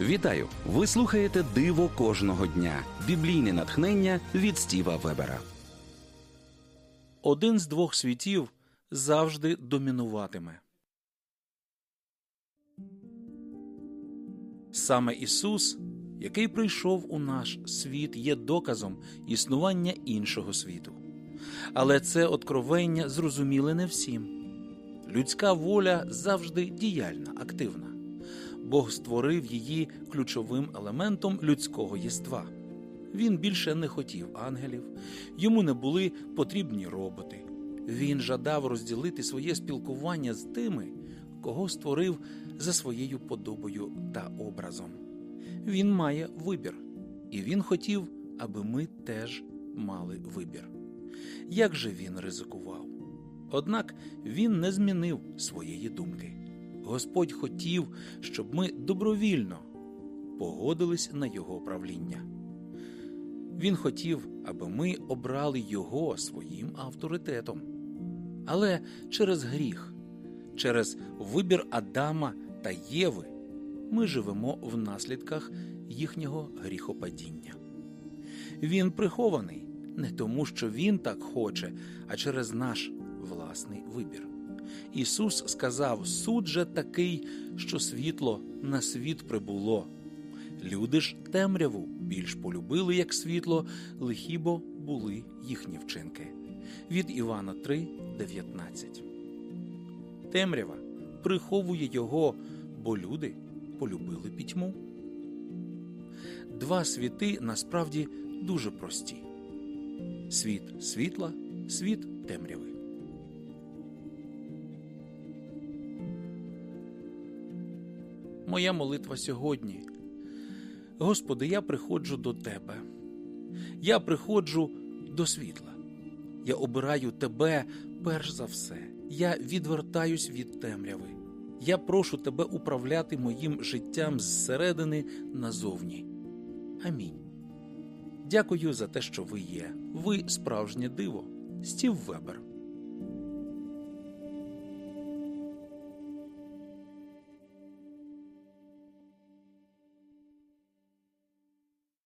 Вітаю! Ви слухаєте Диво кожного дня. Біблійне натхнення від Стіва Вебера. Один з двох світів завжди домінуватиме. Саме Ісус, який прийшов у наш світ, є доказом існування іншого світу. Але це откровення зрозуміле не всім. Людська воля завжди діяльна, активна. Бог створив її ключовим елементом людського єства. Він більше не хотів ангелів, йому не були потрібні роботи. Він жадав розділити своє спілкування з тими, кого створив за своєю подобою та образом. Він має вибір, і він хотів, аби ми теж мали вибір. Як же він ризикував? Однак він не змінив своєї думки. Господь хотів, щоб ми добровільно погодились на його правління. Він хотів, аби ми обрали його своїм авторитетом. Але через гріх, через вибір Адама та Єви ми живемо в наслідках їхнього гріхопадіння. Він прихований не тому, що він так хоче, а через наш власний вибір. Ісус сказав: суд же такий, що світло на світ прибуло. Люди ж темряву більш полюбили, як світло, лихі бо були їхні вчинки. Від Івана 3, 19. Темрява приховує його, бо люди полюбили пітьму. Два світи насправді дуже прості: світ світла, світ темряви. Моя молитва сьогодні. Господи, я приходжу до Тебе. Я приходжу до світла. Я обираю Тебе перш за все. Я відвертаюсь від темряви. Я прошу Тебе управляти моїм життям зсередини назовні. Амінь. Дякую за те, що ви є. Ви справжнє диво. Стів Вебер.